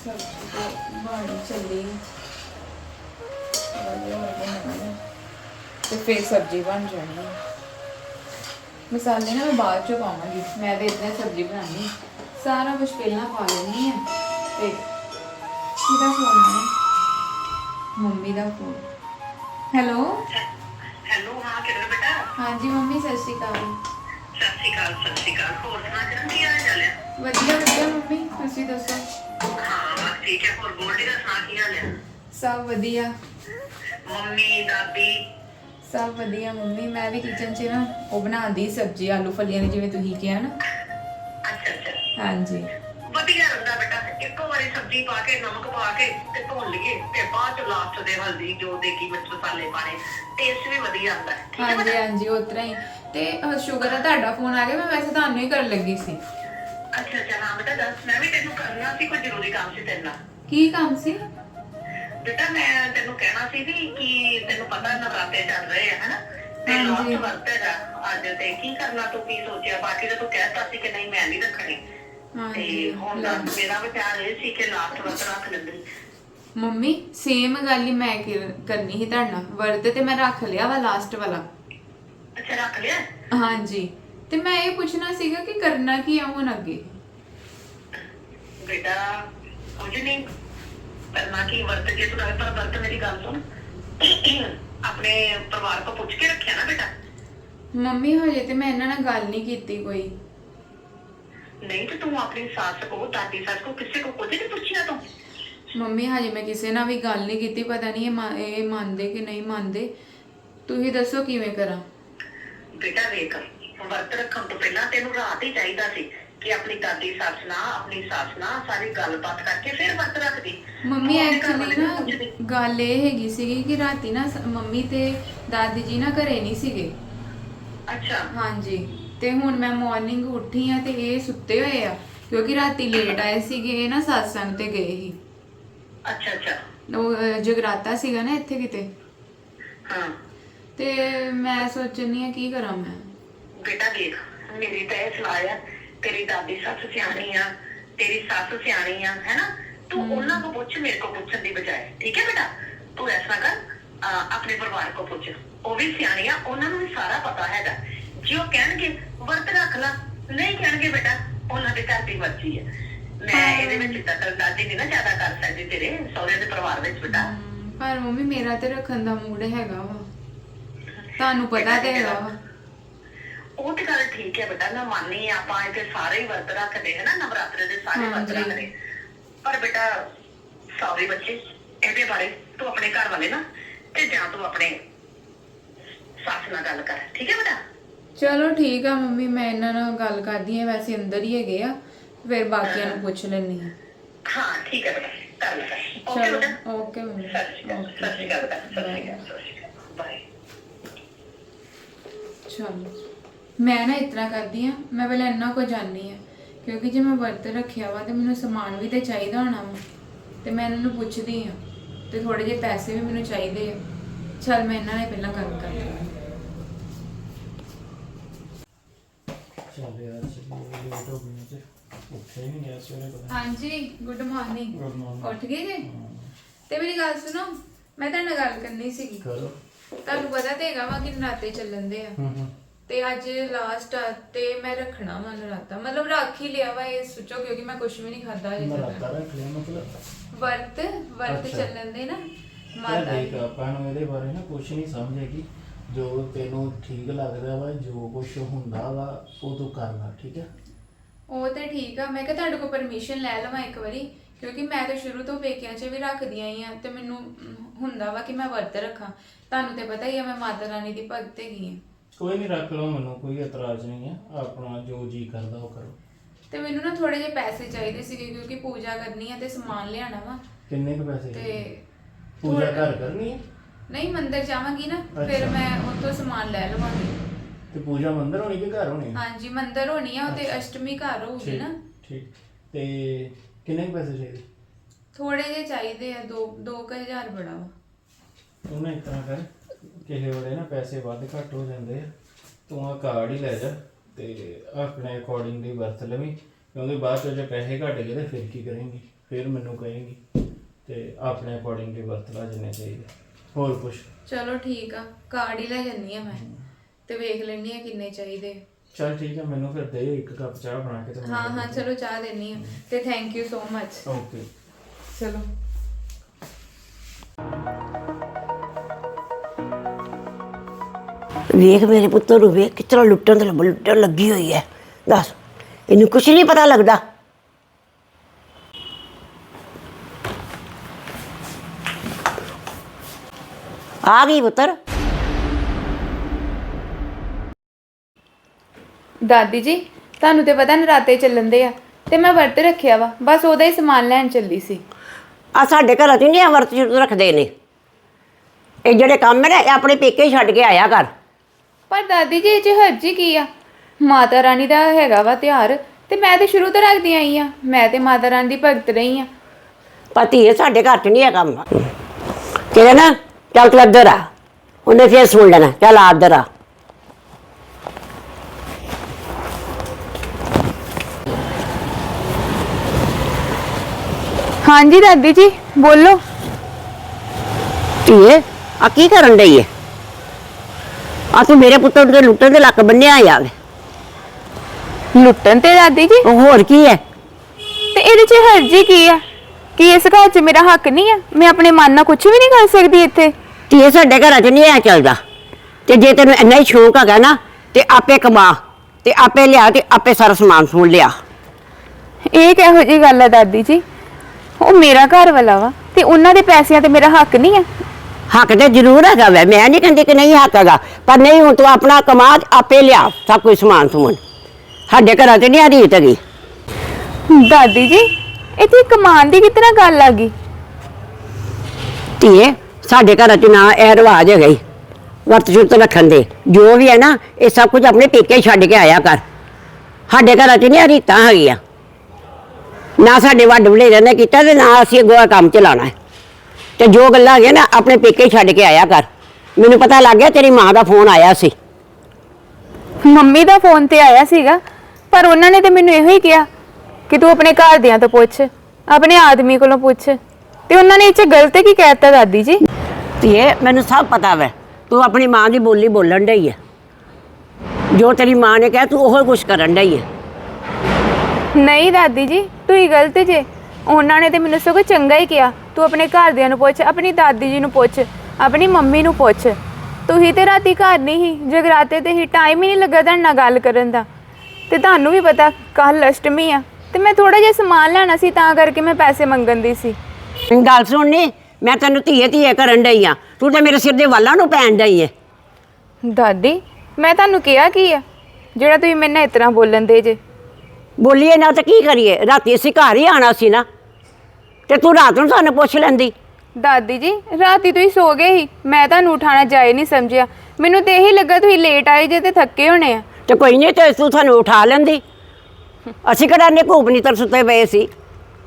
ਸਬਜ਼ੀ ਤੇ ਚੱਲੀ ਤੇ ਫਿਰ ਸਬਜ਼ੀ ਬਣ ਜਾਣੀ। ਹੈ ਮਸਾਲੇ ਨਾ ਮੈਂ ਬਾਅਦ ਚ ਪਾਵਾਂਗੀ। ਮੈਂ ਤੇ ਇਤਨੇ ਸਬਜ਼ੀ ਬਣਾਉਣੀ। ਸਾਰਾ ਕੁਝ ਪਹਿਲਾਂ ਪਾ ਲੈਣੀ ਹੈ। ਤੇ ਕਿਹਦਾ ਫੋਨ ਹੈ ਮੰਮੀ ਦਾ ਫੋਨ ਹੈਲੋ ਹੈਲੋ ਹਾਂ ਕਿਰਨ ਬੇਟਾ? ਹਾਂਜੀ ਮੰਮੀ ਸਤਿ ਸ਼੍ਰੀ ਅਕਾਲ। ਸਤਿ ਸ਼੍ਰੀ ਅਕਾਲ ਸਤਿ ਸ਼੍ਰੀ ਅਕਾਲ। ਹੋਰ ਸੁਣਾ ਕਿਰਨ ਕੀ ਹਾਲ ਚਾਲ ਹੈ ਵਧੀਆ ਵਧੀਆ ਮੰਮੀ ਤੁਸੀਂ ਦੱਸੋ? ਹਾਂ ਬਸ ਠੀਕ ਹੈ ਹੋਰ ਗੋਲਡੀ ਦਾ ਸੁਣਾ ਕੀ ਹਾਲ ਹੈ? ਸਭ ਵਧੀਆ। ਮੰਮੀ ਦਾਦੀ? ਸਭ ਵਧੀਆ ਮੰਮੀ ਮੈਂ ਵੀ ਕਿਚਨ 'ਚ ਨਾ ਉਹ ਬਣਾਉਂਦੀ ਸਬਜ਼ੀ ਆਲੂ ਫਲੀਆਂ ਦੀ ਜਿਵੇਂ ਤੁਸੀਂ ਕਿਹਾ ਨਾ। ਅੱਛਾ ਅੱਛਾ। ਹਾਂਜੀ। ਵਧੀਆ ਰਹਿੰਦਾ ਬੇਟਾ ਇੱਕੋ ਵਾਰੀ ਸਬਜ਼ੀ ਪਾ ਕੇ ਨਮਕ ਪਾ ਕੇ ਤੇ ਧੋ ਲਈਏ ਤੇ ਬਾਅਦ ਚ ਲਾਸਟ ਦੇ ਹਲਦੀ ਜੋ ਦੇਗੀ ਮਿਰਚ ਮਸਾਲੇ ਪਾਣੇ ਟੇਸਟ ਵੀ ਵਧੀਆ ਆਉਂਦਾ ਹੈ। ਠੀਕ ਹੈ ਹਾਂਜੀ ਹਾਂਜੀ ਉਤਰਾ ਹੀ। ਤੇ ਤੁਹਾਡਾ ਫੋਨ ਆ ਗਿਆ ਮੈਂ ਵੈਸੇ ਤੁਹਾਨੂੰ ਹੀ ਕਰਨ ਲੱਗੀ ਸੀ। ਅੱਛਾ ਅੱਛਾ ਹਾਂ ਬੇਟਾ ਦੱਸ ਮੈਂ ਵੀ ਤੈਨੂੰ ਕਰਨਾ ਸੀ ਕੋਈ ਜ਼ਰੂਰੀ ਕੰਮ ਸੀ ਤੇਰੇ ਨਾਲ। ਕੀ ਕੰਮ ਸੀ? ਬੇਟਾ ਮੈਂ ਤੈਨੂੰ ਕਹਿਣਾ ਸੀ ਵੀ ਕਿ ਤੈਨੂੰ ਪਤਾ ਨਵਰਾਤੇ ਚੱਲ ਰਹੇ ਆ ਹਨਾ? ਤੇ ਹਾਂਜੀ। ਲਾਸਟ ਵਰਤ ਹੈਗਾ ਅੱਜ ਤੇ ਕੀ ਕਰਨਾ ਤੂੰ ਕੀ ਸੋਚਿਆ? ਬਾਕੀ ਤਾਂ ਤੂੰ ਕਹਿਤਾ ਸੀ ਕਿ ਨਹੀਂ ਮੈਂ ਨਹੀਂ ਰੱਖਣੀ। ਤੇ ਹਾਂਜੀ ਹੁਣ ਲੈ। ਦੱਸ ਮੇਰਾ ਵਿਚਾਰ ਇਹ ਸੀ ਕਿ ਲਾਸਟ ਵਰਤ ਰੱਖ ਲੈਂਦੀ। ਮੰਮੀ ਸੇਮ ਗੱਲ ਹੀ ਮੈਂ ਕਰ- ਕਰਨੀ ਸੀ ਤੁਹਾਡੇ ਨਾਲ। ਵਰਤ ਤੇ ਮੈਂ ਰੱਖ ਲਿਆ ਵਾ ਲਾਸਟ ਵਾਲਾ। ਅੱਛਾ ਰੱਖ ਲਿਆ? ਹਾਂਜੀ। ਤੇ ਮੈਂ ਇਹ ਪੁੱਛਣਾ ਸੀਗਾ ਕਿ ਕਰਨਾ ਕੀ ਆ ਹੁਣ ਅੱਗੇ? ਬੇਟਾ ਕੁਝ ਨਹੀਂ ਕਰਨਾ ਕੀ ਵਰਤ ਕੇ ਤੂੰ ਰਹਿ ਪਰ ਵਰਤ ਮੇਰੀ ਗੱਲ ਸੁਣ। ਆਪਣੇ ਪਰਿਵਾਰ ਕੋ ਪੁੱਛ ਕੇ ਰੱਖਿਆ ਨਾ ਬੇਟਾ। ਮੰਮੀ ਹਜੇ ਤੇ ਮੈਂ ਇਹਨਾਂ ਨਾਲ ਗੱਲ ਨਹੀਂ ਕੀਤੀ ਕੋਈ। ਨਹੀਂ ਤੇ ਤੂੰ ਆਪਣੀ ਸੱਸ ਕੋ ਦਾਦੀ ਸੱਸ ਕੋ ਕਿਸੇ ਕੋ ਕੁਝ ਨਹੀਂ ਪੁੱਛਿਆ ਤੂੰ? ਮੰਮੀ ਹਜੇ ਮੈਂ ਕਿਸੇ ਨਾਲ ਵੀ ਗੱਲ ਨਹੀਂ ਕੀਤੀ ਪਤਾ ਨਹੀਂ ਇਹ ਮੰਨ- ਇਹ ਮੰਨਦੇ ਕਿ ਨਹੀਂ ਮੰਨਦੇ। ਤੁਸੀਂ ਦੱਸੋ ਕਿਵੇਂ ਕਰਾਂ? ਬੇਟਾ ਵੇਖ। ਵਰਤ ਰੱਖਣ ਤੋਂ ਪਹਿਲਾਂ ਤੈਨੂੰ ਰਾਤ ਹੀ ਚਾਹੀਦਾ ਸੀ ਕਿ ਆਪਣੀ ਦਾਦੀ ਸੱਸ ਨਾਲ ਆਪਣੀ ਸੱਸ ਨਾਲ ਸਾਰੀ ਗੱਲਬਾਤ ਕਰਕੇ ਫਿਰ ਵਰਤ ਰੱਖਦੀ। ਮੰਮੀ ਤੂੰ ਆਪਣੇ ਘਰ ਐਕਚੁਅਲੀ ਨਾ ਨੂੰ ਪੁੱਛਦੀ। ਗੱਲ ਇਹ ਹੈਗੀ ਸੀਗੀ ਕਿ ਰਾਤੀ ਨਾ ਸ- ਮੰਮੀ ਤੇ ਦਾਦੀ ਜੀ ਨਾ ਘਰੇ ਨਹੀਂ ਸੀਗੇ। ਅੱਛਾ। ਹਾਂਜੀ। ਤੇ ਹੁਣ ਮੈਂ ਮਾਰਨਿੰਗ ਉੱਠੀ ਆ ਤੇ ਇਹ ਸੁੱਤੇ ਹੋਏ ਆ ਕਿਉਂਕਿ ਰਾਤੀ ਲੇਟ ਆਏ ਸੀਗੇ ਇਹ ਨਾ satsang ਤੇ ਗਏ ਸੀ। ਅੱਛਾ ਅੱਛਾ। ਉਹ ਅਹ, ਜਗਰਾਤਾ ਸੀਗਾ ਨਾ ਇੱਥੇ ਕਿਤੇ। ਹਾਂ। ਤੇ ਮੈਂ ਸੋਚਣੀ ਆ ਕੀ ਕਰਾਂ ਮੈਂ। ਬੇਟਾ ਦੇਖ ਮੇਰੀ ਤਾਂ ਇਹ ਸਲਾਹ ਆ ਤੇਰੀ ਦਾਦੀ ਸੱਸ ਸਿਆਣੀ ਆ ਤੇਰੀ ਸੱਸ ਸਿਆਣੀ ਆ ਹੈਨਾ? ਤੂੰ ਉਹਨਾਂ ਕੋ ਪੁੱਛ ਮੇਰੇ ਕੋ ਪੁੱਛਣ ਦੀ ਬਜਾਏ ਠੀਕ ਹੈ ਬੇਟਾ? ਤੂੰ ਐਸਾ ਕਰ ਆਪਣੇ ਪਰਿਵਾਰ ਕੋ ਪੁੱਛ। ਉਹ ਵੀ ਸਿਆਣੀ ਆ ਉਹਨਾਂ ਨੂੰ ਵੀ ਸਾਰਾ ਪਤਾ ਹੈਗਾ। ਜੇ ਉਹ ਕਹਿਣਗੇ ਵਰਤ ਰੱਖ ਲਾ। ਨਹੀਂ ਕਹਿਣਗੇ ਬੇਟਾ ਉਹਨਾਂ ਦੇ ਘਰ ਦੀ ਮਰਜ਼ੀ ਹੈ ਮੈਂ ਇਹਦੇ ਵਿੱਚ ਦਖਲ ਦਾਦੀ ਨਹੀਂ ਨਾ ਜ਼ਿਆਦਾ ਕਰ ਸਕਦੀ ਤੇਰੇ ਸਹੁਰੇ ਦੇ ਪਰਿਵਾਰ ਵਿੱਚ ਬੇਟਾ। ਪਰ ਮੰਮੀ ਮੇਰਾ ਤੇ ਰੱਖਣ ਦਾ ਮੂਡ ਹੈਗਾ ਵਾ। ਤੁਹਾਨੂੰ ਪਤਾ ਤੇ ਹੈਗਾ ਵਾ। ਉਹ ਤੇ ਗੱਲ ਠੀਕ ਹੈ ਬੇਟਾ ਮੈਂ ਮੰਨਨੀ ਆ ਆਪਾਂ ਇੱਥੇ ਸਾਰੇ ਹੀ ਵਰਤ ਰੱਖਦੇ ਹੈ ਨਾ ਨਵਰਾਤਰੇ ਦੇ ਸਾਰੇ ਵਰਤ ਹਾਂਜੀ। ਰੱਖਦੇ ਪਰ ਬੇਟਾ ਸੌਰੀ ਬੱਚੇ ਇਹਦੇ ਬਾਰੇ ਤੂੰ ਆਪਣੇ ਘਰ ਵਾਲੇ ਨਾ ਤੇ ਜਾਂ ਤੂੰ ਆਪਣੇ ਸੱਸ ਨਾਲ ਗੱਲ ਕਰ ਠੀਕ ਹੈ ਬੇਟਾ? ਚਲੋ ਠੀਕ ਆ ਮੰਮੀ ਮੈਂ ਇਹਨਾਂ ਨਾਲ ਗੱਲ ਕਰਦੀ ਆ ਵੈਸੇ ਅੰਦਰ ਹੀ ਹੈਗੇ ਆ ਫਿਰ ਬਾਕੀਆਂ ਨੂੰ ਪੁੱਛ ਲੈਣੀ ਆ ਹਾਂ ਠੀਕ ਹੈ ਬੇਟਾ ਕਰ ਲੈ। ਓਕੇ ਚਲੋ ਬੇਟਾ? Okay mummy. ਸਤਿ ਸ਼੍ਰੀ ਅਕਾਲ ਸਤਿ ਸ਼੍ਰੀ ਅਕਾਲ ਬੇਟਾ ਸਤਿ ਸ਼੍ਰੀ Bye. ਅਕਾਲ ਸਤਿ ਸ਼੍ਰੀ ਅਕਾਲ ਬਾਏ। ਚਲੋ। ਮੈਂ ਨਾ ਇਤਨਾ ਕਰਦੀ ਆ ਮੈਂ ਪਹਿਲਾਂ ਇੰਨਾ ਕੋ ਜਾਣੀ ਆ ਕਿਉਂਕਿ ਜੇ ਮੈਂ ਵਰਤ ਰੱਖਿਆ ਵਾ ਤੇ ਮੈਨੂੰ ਸਮਾਨ ਵੀ ਤੇ ਚਾਹੀਦਾ ਹੋਣਾ ਵਾ ਤੇ ਮੈਂ ਇਹਨਾਂ ਨੂੰ ਪੁੱਛਦੀ ਆ ਤੇ ਥੋੜੇ ਜਿਹੇ ਪੈਸੇ ਵੀ ਮੈਨੂੰ ਚਾਹੀਦੇ ਆ। ਚਲ ਮੈਂ ਇਹਨਾਂ ਨਾਲ ਪਹਿਲਾਂ ਗੱਲ ਕਰਦੀ ਆ ਚੱਲ ਯਾਰ ਚੱਲੀਏ ਲੇਟ ਹੋ ਗਏ ਤੇ ਉੱਠੇ ਨਹੀਂ ਗਿਆ ਸਵੇਰੇ ਪਤਾ ਹਾਂਜੀ ਗੁੱਡ ਮਾਰਨਿੰਗ. ਉੱਠ ਗਏ ਜੇ? ਤੇ ਮੇਰੀ ਗੱਲ ਸੁਣੋ ਮੈਂ ਤੁਹਾਡੇ ਨਾਲ ਗੱਲ ਕਰਨੀ ਸੀਗੀ। ਕਰੋ। ਤੁਹਾਨੂੰ ਪਤਾ ਤੇ ਹੈਗਾ ਵਾ ਕਿ ਨਰਾਤੇ ਚੱਲਣ ਦੇ ਆ। ਹੂੰ ਹੂੰ। ਤੇ ਅੱਜ ਲਾਸਟ ਆ ਤੇ ਮੈਂ ਰੱਖਣਾ ਵਾ ਨਰਾਤਾ। ਮਤਲਬ ਰੱਖ ਹੀ ਲਿਆ ਵਾ ਇਹ ਸੋਚੋ ਕਿਉਂਕਿ ਮੈਂ ਕੁਝ ਵੀ ਨਹੀਂ ਖਾਦਾ ਅਜੇ ਤੱਕ। ਰੱਖ ਲਿਆ ਮਤਲਬ? ਵਰਤ ਵਰਤ ਅੱਛਾ। ਚੱਲਣ ਦੇ ਨਾ ਮਾਤਾ ਦੇਖ ਆਪਾਂ ਨੂੰ ਇਹਦੇ ਬਾਰੇ ਨਾ ਕੁਝ ਨਹੀਂ ਸਮਝੇਗੀ ਜੋ ਤੈਨੂੰ ਠੀਕ ਲੱਗਦਾ ਵਾ ਜੋ ਕੁਝ ਹੁੰਦਾ ਵਾ ਉਹ ਤੂੰ ਕਰਨਾ ਠੀਕ ਹੈ ਉਹ ਤੇ ਠੀਕ ਆ ਮੈਂ ਕਿਹਾ ਤੁਹਾਡੇ ਕੋਲ ਪਰਮਿਸ਼ਨ ਲੈ ਲਵਾਂ ਇੱਕ ਵਾਰੀ ਕਿਉਂਕਿ ਮੈਂ ਤਾਂ ਸ਼ੁਰੂ ਤੋਂ ਪੇਕਿਆਂ 'ਚ ਵੀ ਰੱਖਦੀ ਆਈ ਆ ਤੇ ਮੈਨੂੰ ਅਮ, ਹੁੰਦਾ ਵਾ ਕਿ ਮੈਂ ਵਰਤ ਰੱਖਾਂ। ਤੁਹਾਨੂੰ ਤੇ ਪਤਾ ਹੀ ਆ ਮੈਂ ਮਾਤਾ ਰਾਣੀ ਦੀ ਭਗਤ ਹੈਗੀ ਆ। ਕੋਈ ਨਹੀਂ ਰੱਖ ਲਓ ਮੈਨੂੰ ਕੋਈ ਇਤਰਾਜ਼ ਨਹੀਂ ਹੈ। ਆਪਣਾ ਜੋ ਜੀ ਕਰਦਾ ਉਹ ਕਰੋ। ਤੇ ਮੈਨੂੰ ਨਾ ਥੋੜੇ ਜਿਹੇ ਪੈਸੇ ਚਾਹੀਦੇ ਸੀਗੇ ਕਿਉਂਕਿ ਪੂਜਾ ਕਰਨੀ ਆ ਤੇ ਸਮਾਨ ਲਿਆਣਾ ਵਾ। ਕਿੰਨੇ ਕੁ ਪੈਸੇ ਤੇ ਪੂਜਾ ਘਰ ਕਰਨੀ ਹੈ ਨਹੀਂ ਮੰਦਿਰ ਜਾਵਾਂਗੀ ਨਾ ਫਿਰ ਅੱਛਾ। ਮੈਂ ਉੱਥੋਂ ਸਮਾਨ ਲੈ ਲਵਾਂਗੀ। ਤੇ ਪੂਜਾ ਮੰਦਰ ਹੋਣੀ ਕਿ ਘਰ ਹੋਣੀ? ਹੈ ਹਾਂਜੀ ਮੰਦਿਰ ਹੋਣੀ ਆ ਤੇ ਅਸ਼ਟਮੀ ਘਰ ਹੋਊਗੀ ਠੀਕ ਨਾ। ਠੀਕ। ਤੇ ਕਿੰਨੇ ਕੁ ਪੈਸੇ ਚਾਹੀਦੇ? ਥੋੜੇ ਜਿਹੇ ਚਾਹੀਦੇ ਆ 2 2000 ਬੜਾ ਵਾ। ਇਸ ਤਰ੍ਹਾਂ ਕਰ। ਕਿਸੇ ਵੇਲੇ ਨਾ ਪੈਸੇ ਵੱਧ ਘੱਟ ਹੋ ਜਾਂਦੇ ਆ ਤੂੰ ਆ ਕਾਰਡ ਹੀ ਲੈ ਜਾ ਤੇ ਆਪਣੇ ਅਕੋਰਡਿੰਗਲੀ ਵਰਤ ਲਵੀਂ ਕਿਉਂਕਿ ਬਾਅਦ ਚ ਜੇ ਪੈਸੇ ਘਟ ਗਏ ਤੇ ਫਿਰ ਕੀ ਕਰੇਂਗੀ? ਫਿਰ ਮੈਨੂੰ ਕਹੇਗੀ ਤੇ ਆਪਣੇ ਅਕੋਰਡਿੰਗਲੀ ਵਰਤ ਲਾ ਜਿੰਨੇ ਚਾਹੀਦੇ। ਹੋਰ ਕੁਝ ਚਲੋ ਠੀਕ ਆ ਕਾਰਡ ਹੀ ਲੈ ਜੰਨੀ ਆ ਮੈਂ ਤੇ ਵੇਖ ਲੈਣੀ ਆ ਕਿੰਨੇ ਚਾਹੀਦੇ। ਚਲ ਠੀਕ ਹੈ ਮੈਨੂੰ ਫਿਰ ਦੇ ਇੱਕ ਕੱਪ ਚਾਹ ਬਣਾ ਕੇ ਤੇ ਹਾਂ ਹਾਂ ਚਲੋ ਚਾਹ ਦੇਣੀ ਆ ਤੇ thank you so much okay. ਚਲੋ। ਵੇਖ ਮੇਰੇ ਪੁੱਤਰ ਨੂੰ ਵੇਖ ਕਿਸ ਤਰ੍ਹਾਂ ਲੁੱਟਣ ਤੇ ਲੁੱਟਣ ਲੱਗੀ ਹੋਈ ਹੈ। ਦੱਸ ਇਹਨੂੰ ਕੁਛ ਨਹੀਂ ਪਤਾ ਲੱਗਦਾ। ਆ ਗਈ ਪੁੱਤਰ। ਦਾਦੀ ਜੀ ਤੁਹਾਨੂੰ ਤੇ ਪਤਾ ਨਰਾਤੇ ਚੱਲਣ ਦੇ ਆ ਤੇ ਮੈਂ ਵਰਤ ਰੱਖਿਆ ਵਾ ਬਸ ਉਹਦਾ ਹੀ ਸਮਾਨ ਲੈਣ ਚੱਲੀ ਸੀ। ਆ ਸਾਡੇ ਘਰਾਂ 'ਚ ਨਹੀਂ ਵਰਤ ਸ਼ੁਰੂ ਰੱਖਦੇ ਨੇ। ਇਹ ਜਿਹੜੇ ਕੰਮ ਨੇ ਇਹ ਆਪਣੇ ਪੇਕੇ ਹੀ ਛੱਡ ਕੇ ਆਇਆ ਕਰ ਪਰ ਦਾਦੀ ਜੀ ਇਹ ਚ ਹਰਜੀ ਕੀ ਆ? ਮਾਤਾ ਰਾਣੀ ਦਾ ਹੈਗਾ ਵਾ ਤਿਉਹਾਰ ਤੇ ਮੈਂ ਤੇ ਸ਼ੁਰੂ ਤੋਂ ਰੱਖਦੀ ਆਈ ਆ। ਮੈਂ ਤੇ ਮਾਤਾ ਰਾਣੀ ਦੀ ਭਗਤ ਰਹੀ ਆ। ਪਤੀ ਹੈ ਸਾਡੇ ਘਰ 'ਚ ਨਹੀਂ ਇਹ ਕੰਮ ਕਿਹੜੇ ਨਾ? ਚੱਲ ਤੂੰ ਇੱਧਰ ਆ। ਉਹਨੇ ਫੇਰ ਸੁਣ ਲੈਣਾ। ਚੱਲ ਆ ਇੱਧਰ ਆ। ਹਾਂਜੀ ਦਾਦੀ ਜੀ ਬੋਲੋ। ਧੀਏ ਆ ਕੀ ਕਰਨ ਡਈ ਏ? ਆ ਤੂੰ ਮੇਰੇ ਪੁੱਤਰ ਦੇ ਲੁੱਟਣ ਦੇ ਲੱਕ ਬੰਨਿਆ ਵੇ। ਲੁੱਟਣ ਤੇ ਦਾਦੀ ਜੀ? ਉਹ ਹੋਰ ਕੀ ਹੈ ਤੇ ਇਹਦੇ ਚ ਹਰਜੀ ਕੀ ਆ? ਕੀ ਇਸ ਘਰ 'ਚ ਮੇਰਾ ਹੱਕ ਨਹੀਂ ਆ? ਮੈਂ ਆਪਣੇ ਮਨ ਨਾਲ ਕੁਝ ਵੀ ਨਹੀਂ ਕਰ ਸਕਦੀ ਇੱਥੇ। ਧੀਏ ਸਾਡੇ ਘਰਾਂ 'ਚ ਨਹੀਂ ਆ ਚੱਲਦਾ? ਤੇ ਜੇ ਤੈਨੂੰ ਇੰਨਾ ਹੀ ਸ਼ੌਂਕ ਹੈਗਾ ਨਾ ਤੇ ਆਪੇ ਕਮਾ ਤੇ ਆਪੇ ਲਿਆ ਤੇ ਆਪੇ ਸਾਰਾ ਸਮਾਨ ਸਮੂਨ ਲਿਆ। ਇਹ ਕਿਹੋ ਜੀ ਗੱਲ ਆ ਦਾਦੀ ਜੀ? ਉਹ ਮੇਰਾ ਘਰ ਵਾਲਾ ਵਾ ਤੇ ਉਹਨਾਂ ਦੇ ਪੈਸਿਆਂ ਤੇ ਮੇਰਾ ਹੱਕ ਨਹੀਂ ਆ? ਹੱਕ ਤੇ ਜ਼ਰੂਰ ਹੈਗਾ ਵੈ। ਮੈਂ ਨਹੀਂ ਕਹਿੰਦੀ ਕਿ ਨਹੀਂ ਹੱਕ ਹੈਗਾ ਪਰ ਨਹੀਂ ਹੁਣ ਤੂੰ ਆਪਣਾ ਕਮਾ ਤੇ ਆਪੇ ਲਿਆ ਸਭ ਕੁਝ ਸਮਾਨ ਸਮੂਨ। ਸਾਡੇ ਘਰਾਂ 'ਚ ਨਹੀਂ ਆ ਰੀਤ ਹੈਗੀ। ਦਾਦੀ ਜੀ ਇੱਥੇ ਕਮਾਨ ਦੀ ਕਿਤਨਾ ਗੱਲ ਆ ਗਈ। ਧੀਏ ਸਾਡੇ ਘਰਾਂ 'ਚ ਨਾ ਇਹ ਰਿਵਾਜ ਹੈਗਾ ਈ। ਵਰਤ ਜੁਰਤ ਰੱਖਣ ਦੇ। ਜੋ ਵੀ ਹੈ ਨਾ ਇਹ ਸਭ ਕੁਝ ਆਪਣੇ ਪੇਕੇ ਹੀ ਛੱਡ ਕੇ ਆਇਆ ਕਰ। ਸਾਡੇ ਘਰਾਂ 'ਚ ਨਹੀਂ ਰੀਤਾਂ ਹੈਗੀਆਂ। ਨਾ ਸਾਡੇ ਵੱਡ ਵਡੇਰਿਆਂ ਨੇ ਕੀਤਾ ਤੇ ਨਾ ਅਸੀਂ ਅੱਗੋਂ ਇਹ ਕੰਮ ਚਲਾਉਣਾ ਹੈ। ਤੇ ਜੋ ਗੱਲਾਂ ਹੈਗੀਆਂ ਨਾ ਆਪਣੇ ਪੇਕੇ ਛੱਡ ਕੇ ਆਇਆ ਕਰ। ਮੈਨੂੰ ਪਤਾ ਲੱਗ ਗਿਆ ਤੇਰੀ ਮਾਂ ਦਾ ਫੋਨ ਆਇਆ ਸੀ। ਮੰਮੀ ਦਾ ਫੋਨ ਤੇ ਆਇਆ ਸੀਗਾ ਪਰ ਉਹਨਾਂ ਨੇ ਤੇ ਮੈਨੂੰ ਇਹੋ ਹੀ ਕਿਹਾ ਕਿ ਤੂੰ ਆਪਣੇ ਘਰਦਿਆਂ ਤੋਂ ਪੁੱਛ ਆਪਣੇ ਆਦਮੀ ਕੋਲੋਂ ਪੁੱਛ। ਤੇ ਉਹਨਾਂ ਨੇ ਇਹ ਚ ਗਲਤ ਕੀ ਕਹਿਤਾ ਦਾਦੀ ਜੀ? ਧੀਏ ਮੈਨੂੰ ਸਭ ਪਤਾ ਵੈ। ਤੂੰ ਆਪਣੀ ਮਾਂ ਦੀ ਬੋਲੀ ਬੋਲਣ ਡਈ ਹੈ ਜੋ ਤੇਰੀ ਮਾਂ ਨੇ ਕਿਹਾ ਤੂੰ ਉਹੋ ਕੁਝ ਕਰਨ ਡਈ ਹੈ ਨਹੀਂ ਦਾਦੀ ਜੀ ਤੂੰ ਹੀ ਗਲਤ ਜੇ। ਉਹਨਾਂ ਨੇ ਤੇ ਮੈਨੂੰ ਸਗੋਂ ਚੰਗਾ ਹੀ ਕਿਹਾ। ਤੂੰ ਆਪਣੇ ਘਰਦਿਆਂ ਨੂੰ ਪੁੱਛ ਆਪਣੀ ਦਾਦੀ ਜੀ ਨੂੰ ਪੁੱਛ ਆਪਣੀ ਮੰਮੀ ਨੂੰ ਪੁੱਛ। ਤੂੰ ਹੀ ਤੇ ਰਾਤੀ ਘਰ ਨਹੀਂ ਸੀ ਜਗਰਾਤੇ ਤੇ ਹੀ ਟਾਈਮ ਹੀ ਨਹੀਂ ਲੱਗਾ ਤੁਹਾਡੇ ਨਾਲ ਗੱਲ ਕਰਨ ਦਾ। ਤੇ ਤੁਹਾਨੂੰ ਵੀ ਪਤਾ ਕੱਲ ਅਸ਼ਟਮੀ ਆ ਤੇ ਮੈਂ ਥੋੜਾ ਜਿਹਾ ਸਮਾਨ ਲੈਣਾ ਸੀ ਤਾਂ ਕਰਕੇ ਮੈਂ ਪੈਸੇ ਮੰਗਣ ਦੀ ਸੀ। ਮੈਨੂੰ ਗੱਲ ਸੁਣਨੀ ਮੈਂ ਤੈਨੂੰ ਧੀਏ ਧੀਏ ਕਰਨ ਡਈ ਆ। ਤੂੰ ਤੇ ਮੇਰੇ ਸਿਰ ਦੇ ਵਾਲਾਂ ਨੂੰ ਪੈਣ ਡਈ ਏ। ਦਾਦੀ ਮੈਂ ਤੁਹਾਨੂੰ ਕਿਹਾ ਕੀ ਆ? ਜਿਹੜਾ ਤੁਸੀਂ ਮੇਰੇ ਨਾਲ ਇਤਨਾ ਬੋਲਣ ਦੇ ਜੇ। ਬੋਲੀਏ ਨਾ ਤਾਂ ਕੀ ਕਰੀਏ? ਰਾਤੀ ਅਸੀਂ ਘਰ ਹੀ ਆਣਾ ਸੀ ਨਾ। ਤੇ ਤੂੰ ਰਾਤ ਨੂੰ ਸਾਨੂੰ ਪੁੱਛ ਲੈਂਦੀ। ਦਾਦੀ ਜੀ ਰਾਤੀ ਤੁਸੀਂ ਸੋ ਗਏ ਸੀ। ਮੈਂ ਤੁਹਾਨੂੰ ਉਠਾਣਾ ਜਾਏ ਨਹੀਂ ਸਮਝਿਆ। ਮੈਨੂੰ ਤੇ ਇਹੀ ਲੱਗਾ ਤੁਸੀਂ ਲੇਟ ਆਏ ਜੇ ਤੇ ਥੱਕੇ ਹੋਣੇ ਆ। ਤੇ ਕੋਈ ਨਹੀਂ ਤੇ ਤੂੰ ਸਾਨੂੰ ਉਠਾ ਲੈਂਦੀ। ਅਸੀਂ ਕਿਹੜਾ ਨੇ ਭੂਪ ਨੀਤਰ ਸੁੱਤੇ ਪਏ ਸੀ।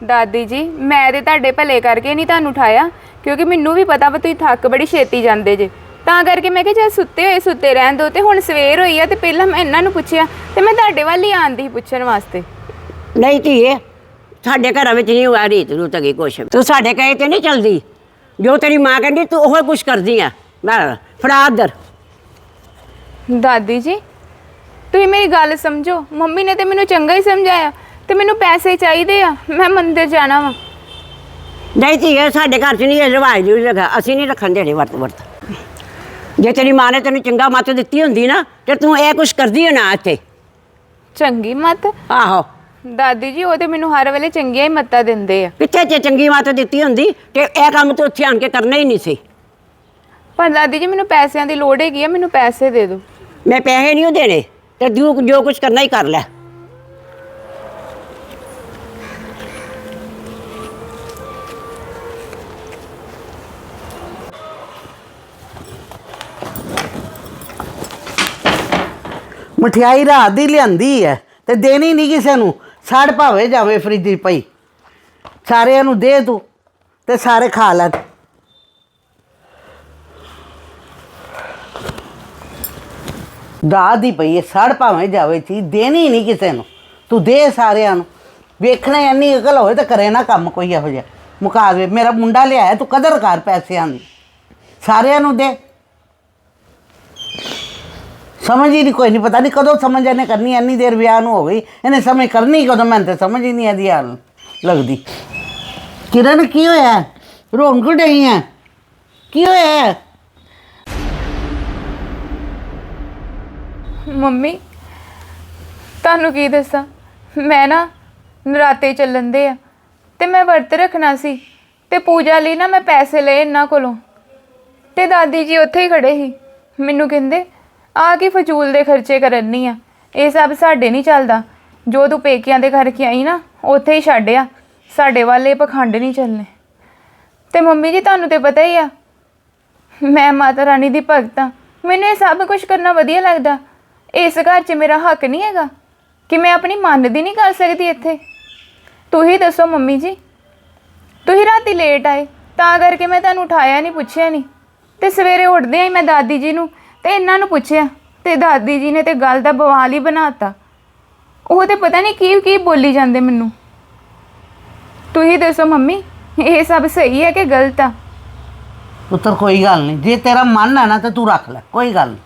ਦਾਦੀ ਜੀ ਮੈਂ ਤੇ ਤੁਹਾਡੇ ਭਲੇ ਕਰਕੇ ਨਹੀਂ ਤੁਹਾਨੂੰ ਉਠਾਇਆ ਕਿਉਂਕਿ ਮੈਨੂੰ ਵੀ ਪਤਾ ਵਾ ਤੁਸੀਂ ਥੱਕ ਬੜੀ ਛੇਤੀ ਜਾਂਦੇ ਜੇ। ਤਾਂ ਕਰਕੇ ਮੈਂ ਕਿਹਾ ਜੇ ਸੁੱਤੇ ਹੋਏ ਸੁੱਤੇ ਰਹਿਣ ਦਿਓ ਤੇ ਹੁਣ ਸਵੇਰ ਹੋਈ ਆ ਤੇ ਪਹਿਲਾਂ ਮੈਂ ਇਹਨਾਂ ਨੂੰ ਪੁੱਛਿਆ ਤੇ ਮੈਂ ਤੁਹਾਡੇ ਵੱਲ ਹੀ ਆਂਦੀ ਪੁੱਛਣ ਵਾਸਤੇ। ਨਹੀਂ ਧੀਏ ਸਾਡੇ ਘਰਾਂ ਵਿੱਚ ਨਹੀਂ ਹੋਇਆ ਰੀਤ ਰੂਤ ਹੈਗੀ ਕੁਛ। ਤੂੰ ਸਾਡੇ ਕਹੇ ਤੇ ਨਹੀਂ ਚਲਦੀ। ਜੋ ਤੇਰੀ ਮਾਂ ਕਹਿੰਦੀ ਤੂੰ ਉਹੋ ਕੁਛ ਕਰਦੀ ਆ। ਮੈਂ ਫੜਾ ਇੱਧਰ ਦਾਦੀ ਜੀ ਤੁਸੀਂ ਮੇਰੀ ਗੱਲ ਸਮਝੋ। ਮੰਮੀ ਨੇ ਤੇ ਮੈਨੂੰ ਚੰਗਾ ਹੀ ਸਮਝਾਇਆ ਤੇ ਮੈਨੂੰ ਪੈਸੇ ਚਾਹੀਦੇ ਆ। ਮੈਂ ਮੰਦਿਰ ਜਾਣਾ ਵਾ। ਨਹੀਂ ਧੀਏ ਸਾਡੇ ਘਰ 'ਚ ਨਹੀਂ ਇਹ ਰਿਵਾਜ ਨਹੀਂ ਹੈਗਾ। ਅਸੀਂ ਨਹੀਂ ਰੱਖਣ ਦੇਣੇ ਵਰਤ ਵਰਤ। ਜੇ ਤੇਰੀ ਮਾਂ ਨੇ ਤੈਨੂੰ ਚੰਗਾ ਮੱਤ ਦਿੱਤੀ ਹੁੰਦੀ ਨਾ ਤੇ ਤੂੰ ਇਹ ਕੁਛ ਕਰਦੀ ਹੋ ਨਾ ਇੱਥੇ। ਚੰਗੀ ਮਤ? ਆਹੋ। ਦਾਦੀ ਜੀ ਉਹ ਤੇ ਮੈਨੂੰ ਹਰ ਵੇਲੇ ਚੰਗੀਆਂ ਹੀ ਮੱਤਾਂ ਦਿੰਦੇ ਆ। ਕਿੱਥੇ ਜੇ ਚੰਗੀ ਮੱਤ ਦਿੱਤੀ ਹੁੰਦੀ ਤੇ ਇਹ ਕੰਮ ਤੂੰ ਉੱਥੇ ਆਣ ਕੇ ਕਰਨਾ ਹੀ ਨਹੀਂ ਸੀ। ਪਰ ਦਾਦੀ ਜੀ ਮੈਨੂੰ ਪੈਸਿਆਂ ਦੀ ਲੋੜ ਹੈਗੀ ਆ ਮੈਨੂੰ ਪੈਸੇ ਦੇ ਦਿਓ। ਮੈਂ ਪੈਸੇ ਨਹੀਂ ਉਹ ਦੇਣੇ ਤੇ ਜੋ ਜੋ ਕੁਛ ਕਰਨਾ ਹੀ ਕਰ ਲੈ। ਮਠਿਆਈ ਰਾਤ ਦੀ ਲਿਆਂਦੀ ਹੈ ਤੇ ਦੇਣੀ ਨਹੀਂ ਕਿਸੇ ਨੂੰ। ਸੜ ਭਾਵੇਂ ਜਾਵੇ ਫਰਿੱਜ 'ਚ ਪਈ। ਸਾਰਿਆਂ ਨੂੰ ਦੇ ਤੂੰ ਤੇ ਸਾਰੇ ਖਾ ਲੈਣ ਰਾਤ ਦੀ ਪਈ ਹੈ ਸੜ ਭਾਵੇਂ ਜਾਵੇ, ਚੀਜ਼ ਦੇਣੀ ਨਹੀਂ ਕਿਸੇ ਨੂੰ। ਤੂੰ ਦੇ ਸਾਰਿਆਂ ਨੂੰ। ਵੇਖਣਾ ਇੰਨੀ ਅਕਲ ਹੋਵੇ ਤਾਂ ਕਰੇ ਨਾ ਕੰਮ ਕੋਈ ਇਹੋ ਜਿਹਾ। ਮੁਕਾ ਮੇਰਾ ਮੁੰਡਾ ਲਿਆਇਆ, ਤੂੰ ਕਦਰ ਕਰ ਪੈਸਿਆਂ ਦੀ। ਸਾਰਿਆਂ ਨੂੰ ਦੇ। ਸਮਝ ਹੀ ਨਹੀਂ, ਕੋਈ ਨਹੀਂ, ਪਤਾ ਨਹੀਂ ਕਦੋਂ ਸਮਝ ਇਹਨੇ ਕਰਨੀ, ਇੰਨੀ ਦੇਰ ਵਿਆਹ ਨੂੰ ਹੋ ਗਈ, ਇਹਨੇ ਸਮਝ ਕਰਨੀ ਕਦੋਂ, ਮੈਨੂੰ ਤੇ ਸਮਝ ਹੀ ਨਹੀਂ ਆਦੀ ਹਾਲ ਲੱਗਦੀ। ਕਿਰਨ, ਕੀ ਹੋਇਆ? ਰੋਣ ਕਿਉਂ ਡਈ ਹੈ ਕੀ ਹੋਇਆ? ਮੰਮੀ, ਤੁਹਾਨੂੰ ਕੀ ਦੱਸਾਂ? ਮੈਂ ਨਾ ਨਰਾਤੇ ਚੱਲਣ ਦੇ ਆ, ਤੇ ਮੈਂ ਵਰਤ ਰੱਖਣਾ ਸੀ, ਤੇ ਪੂਜਾ ਲਈ ਨਾ ਮੈਂ ਪੈਸੇ ਲਏ ਇਹਨਾਂ ਕੋਲੋਂ। ਤੇ ਦਾਦੀ ਜੀ ਉੱਥੇ ਹੀ ਖੜੇ ਸੀ, ਮੈਨੂੰ ਕਹਿੰਦੇ ਆ ਕੇ ਫਜ਼ੂਲ ਦੇ ਖਰਚੇ ਕਰਨੀ ਆ? ਇਹ ਸਭ ਸਾਡੇ ਨਹੀਂ ਚੱਲਦਾ। ਜੋ ਤੂੰ ਪੇਕਿਆਂ ਦੇ ਕਰਕੇ ਆਈ ਨਾ, ਉੱਥੇ ਹੀ ਛੱਡਿਆ ਸਾਡੇ ਵਾਲੇ ਪਖੰਡ ਨਹੀਂ ਚੱਲਨੇ ਤੇ ਮੰਮੀ ਜੀ, ਤੁਹਾਨੂੰ ਤੇ ਪਤਾ ਹੀ ਆ, ਮੈਂ ਮਾਤਾ ਰਾਣੀ ਦੀ ਭਗਤ ਹਾਂ ਮੈਨੂੰ ਇਹ ਸਭ ਕੁਝ ਕਰਨਾ ਵਧੀਆ ਲੱਗਦਾ। ਇਸ ਘਰ 'ਚ ਮੇਰਾ ਹੱਕ ਨਹੀਂ ਹੈਗਾ ਕਿ ਮੈਂ ਆਪਣੀ ਮਨ ਦੀ ਨਹੀਂ ਕਰ ਸਕਦੀ ਇੱਥੇ। ਤੁਸੀਂ ਦੱਸੋ ਮੰਮੀ ਜੀ, ਤੁਸੀਂ ਰਾਤੀ ਲੇਟ ਆਏ, ਤਾਂ ਕਰਕੇ ਮੈਂ ਤੁਹਾਨੂੰ ਉਠਾਇਆ ਨਹੀਂ, ਪੁੱਛਿਆ ਨਹੀਂ। ਤੇ ਸਵੇਰੇ ਉੱਠਦੇ ਹੀ ਮੈਂ ਦਾਦੀ ਜੀ ਨੂੰ ਤੇ ਇਹਨਾਂ ਨੂੰ ਪੁੱਛਿਆ ਤੇ ਦਾਦੀ ਜੀ ਨੇ ਤੇ ਗੱਲ ਦਾ ਬਵਾਲ ਹੀ ਬਣਾਤਾ। ਉਹ ਤੇ ਪਤਾ ਨਹੀਂ ਕੀ ਕੀ ਬੋਲੀ ਜਾਂਦੇ ਮੈਨੂੰ। ਤੁਸੀਂ ਦੱਸੋ ਮੰਮੀ ਇਹ ਸਭ ਸਹੀ ਹੈ ਕਿ ਗਲਤ ਆ? ਪੁੱਤਰ ਕੋਈ ਗੱਲ ਨਹੀਂ। ਜੇ ਤੇਰਾ ਮਨ ਹੈ ਨਾ ਤੇ ਤੂੰ ਰੱਖ ਲੈ ਕੋਈ ਗੱਲ ਨਹੀਂ।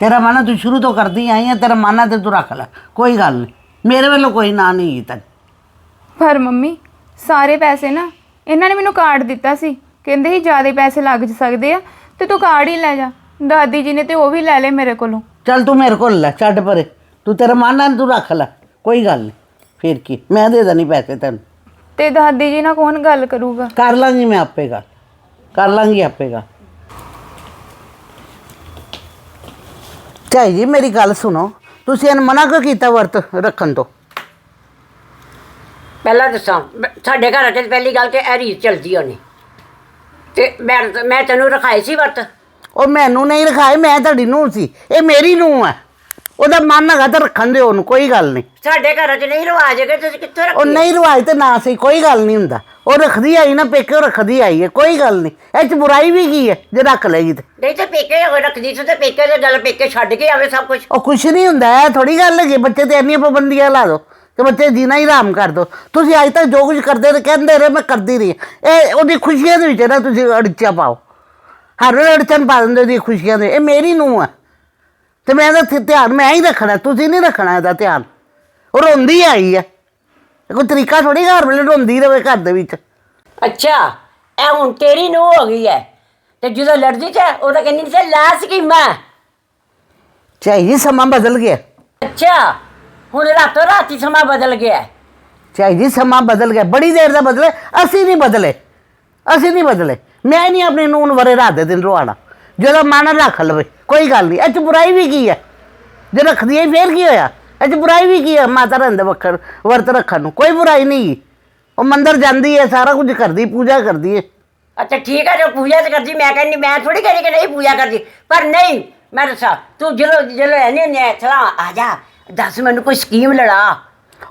ਤੇਰਾ ਮਨ ਹੈ ਤੂੰ ਸ਼ੁਰੂ ਤੋਂ ਕਰਦੀ ਆਈ ਹੈ ਤੇਰਾ ਮਨ ਹੈ ਤੇ ਤੂੰ ਰੱਖ ਲੈ ਕੋਈ ਗੱਲ ਨਹੀਂ। ਮੇਰੇ ਵੱਲੋਂ ਕੋਈ ਨਾ ਨਹੀਂ ਤੱਕ ਪਰ ਮੰਮੀ ਸਾਰੇ ਪੈਸੇ ਨਾ ਇਹਨਾਂ ਨੇ ਮੈਨੂੰ ਕਾਰਡ ਦਿੱਤਾ ਸੀ। ਕਹਿੰਦੇ ਸੀ ਜ਼ਿਆਦਾ ਪੈਸੇ ਲੱਗ ਸਕਦੇ ਆ ਤੇ ਤੂੰ ਕਾਰਡ ਹੀ ਲੈ ਜਾ। ਦਾਦੀ ਜੀ ਨੇ ਤੇ ਉਹ ਵੀ ਲੈ ਲਏ ਮੇਰੇ ਕੋਲੋਂ। ਚੱਲ ਤੂੰ ਮੇਰੇ ਕੋਲ ਲੈ ਛੱਡ ਪਰੇ। ਤੂੰ ਤੇਰਾ ਮਨ ਹੈ ਤੂੰ ਰੱਖ ਲੈ। ਕੋਈ ਗੱਲ ਨਹੀਂ ਫਿਰ ਕੀ? ਮੈਂ ਦੇ ਦੇਣੀ ਪੈਸੇ ਤੈਨੂੰ। ਤੇ ਦਾਦੀ ਜੀ ਨਾਲ ਕੌਣ ਗੱਲ ਕਰੂਗਾ? ਕਰ ਲਾਂਗੀ ਮੈਂ ਆਪੇ ਗੱਲ। ਕਰ ਲਾਂਗੀ ਆਪੇ ਗੱਲ। ਝਾਈ ਜੀ ਮੇਰੀ ਗੱਲ ਸੁਣੋ। ਤੁਸੀਂ ਇਹਨੂੰ ਮਨਾ ਕਿਉਂ ਕੀਤਾ ਵਰਤ ਰੱਖਣ ਤੋਂ? ਪਹਿਲਾਂ ਦੱਸਾਂ ਮੈਂ- ਸਾਡੇ ਘਰ ਚ ਪਹਿਲੀ ਗੱਲ ਤੇ ਇਹ ਰੀਤ ਚਲਦੀ ਹੋਣੀ ਤੇ ਮੈਂ ਮੈਂ ਤੈਨੂੰ ਰਖਾਈ ਸੀ ਵਰਤ? ਉਹ ਮੈਨੂੰ ਨਹੀਂ ਰਖਾਏ ਮੈਂ ਤੁਹਾਡੀ ਨੂੰਹ ਸੀ। ਇਹ ਮੇਰੀ ਨੂੰਹ ਹੈ ਉਹਦਾ ਮਨ ਹੈਗਾ ਤਾਂ ਰੱਖਣ ਦਿਓ ਉਹਨੂੰ ਕੋਈ ਗੱਲ ਨਹੀਂ। ਸਾਡੇ ਘਰ ਚ ਨਹੀਂ ਰਿਵਾਜ ਹੈਗੇ ਤੁਸੀਂ ਕਿੱਥੇ ਉਹ ਰੱਖੀ ਨਹੀਂ ਰਵਾਜ ਤੇ ਨਾ ਸਹੀ ਕੋਈ ਗੱਲ ਨਹੀਂ ਹੁੰਦਾ। ਉਹ ਰੱਖਦੀ ਆਈ ਨਾ ਪੇਕੇ ਰੱਖਦੀ ਆਈ ਹੈ ਕੋਈ ਗੱਲ ਨਹੀਂ। ਇਹ ਚ ਬੁਰਾਈ ਵੀ ਕੀ ਹੈ ਜੇ ਰੱਖ ਲਏਗੀ ਤੇ। ਨਹੀਂ ਤੇ ਪੇਕੇ ਹੋਏ ਰੱਖਦੀ ਸੀ ਤੇ ਪੇਕੇ ਦੇ ਗੱਲ ਪੇਕੇ ਛੱਡ ਕੇ ਆਵੇ ਸਭ ਕੁਝ ਉਹ ਕੁਛ ਨਹੀਂ ਹੁੰਦਾ ਇਹ ਥੋੜੀ ਗੱਲ ਹੈਗੀ ਬੱਚੇ ਤੇ ਇੰਨੀਆਂ ਪਾਬੰਦੀਆਂ ਲਾ ਦੋ ਕਿ ਬੱਚੇ ਜੀਣਾ ਹੀ ਆਰਾਮ ਕਰ ਦੋ। ਤੁਸੀਂ ਅੱਜ ਤੱਕ ਜੋ ਕੁਝ ਕਰਦੇ ਰਹੇ ਕਹਿੰਦੇ ਰਹੇ ਮੈਂ ਕਰਦੀ ਰਹੀ। ਇਹ ਉਹਦੀ ਖੁਸ਼ੀਆਂ ਦੇ ਵਿੱਚ ਨਾ ਤੁਸੀਂ ਅੜਚਾ ਪਾਓ। ਹਰ ਵੇਲੇ ਅੜਚਨ ਪਾ ਦਿੰਦੇ ਉਹਦੀ ਖੁਸ਼ੀਆਂ ਦੇ। ਇਹ ਮੇਰੀ ਨੂੰ ਆ। ਤੇ ਮੈਂ ਇਹਦਾ ਧਿਆਨ ਮੈਂ ਹੀ ਰੱਖਣਾ। ਤੁਸੀਂ ਨਹੀਂ ਰੱਖਣਾ ਇਹਦਾ ਧਿਆਨ। ਉਹ ਰੋਂਦੀ ਆਈ ਇਹ ਕੋਈ ਤਰੀਕਾ ਥੋੜੀ ਘਰ ਵੇਲੇ ਰੋਂਦੀ ਰਵੇ ਘਰ ਦੇ ਵਿੱਚ। ਅੱਛਾ ਇਹ ਹੁਣ ਤੇਰੀ ਨੂੰ ਹੋ ਗਈ ਹੈ ਤੇ ਜਦੋਂ ਲੜਦੀ ਤੇ ਉਹ ਤਾਂ ਕਹਿੰਦੀ ਸੀ ਲਾ ਸਕੀਮਾਂ। ਚਾਹੀ ਸਮਾਂ ਬਦਲ ਗਿਆ। ਅੱਛਾ ਹੁਣ ਰਾਤੋਂ ਰਾਤੀ ਸਮਾਂ ਬਦਲ ਗਿਆ। ਹੈ। ਚਾਹੀ ਜੀ ਸਮਾਂ ਬਦਲ ਗਿਆ। ਬੜੀ ਦੇਰ ਦਾ ਬਦਲੇ ਅਸੀਂ ਨਹੀਂ ਬਦਲੇ। ਅਸੀਂ ਨਹੀਂ ਬਦਲੇ। ਮੈਂ ਨਹੀਂ ਆਪਣੇ ਨੂਨ ਵਰੇ ਰਾਤ ਦੇ ਦਿਨ ਰਵਾਣਾ ਜਦੋਂ ਮਨ ਰੱਖ ਲਵੇ, ਕੋਈ ਗੱਲ ਨਹੀਂ। ਇਹ 'ਚ ਬੁਰਾਈ ਵੀ ਕੀ ਹੈ ਜੇ ਰੱਖਦੀ ਹੈ ਫੇਰ ਕੀ ਹੋਇਆ? ਇਹ 'ਚ ਬੁਰਾਈ ਵੀ ਕੀ ਹੈ ਮਾਤਾ ਰੰਦ ਵੱਖਰ, ਵਰਤ ਰੱਖਣ ਨੂੰ। ਕੋਈ ਬੁਰਾਈ ਨਹੀਂ ਉਹ ਮੰਦਰ ਜਾਂਦੀ ਹੈ ਸਾਰਾ ਕੁਝ ਕਰਦੀ, ਪੂਜਾ ਕਰਦੀ ਹੈ ਅੱਛਾ, ਠੀਕ ਹੈ ਜੋ ਪੂਜਾ ਤੇ ਕਰਦੀ, ਮੈਂ ਕਹਿੰਦੀ, ਮੈਂ ਥੋੜੀ ਕਹਿੰਦੀ ਕਿ ਨਹੀਂ ਪੂਜਾ ਕਰਦੀ। ਪਰ ਨਹੀਂ, ਮੈਂ ਦੱਸਾਂ, ਤੂੰ ਜਦੋਂ ਜਦੋਂ ਐਨੇ ਨੇ ਚਲਾ ਆ ਜਾ, ਦੱਸ ਮੈਨੂੰ ਕੋਈ ਸਕੀਮ ਲੜਾ।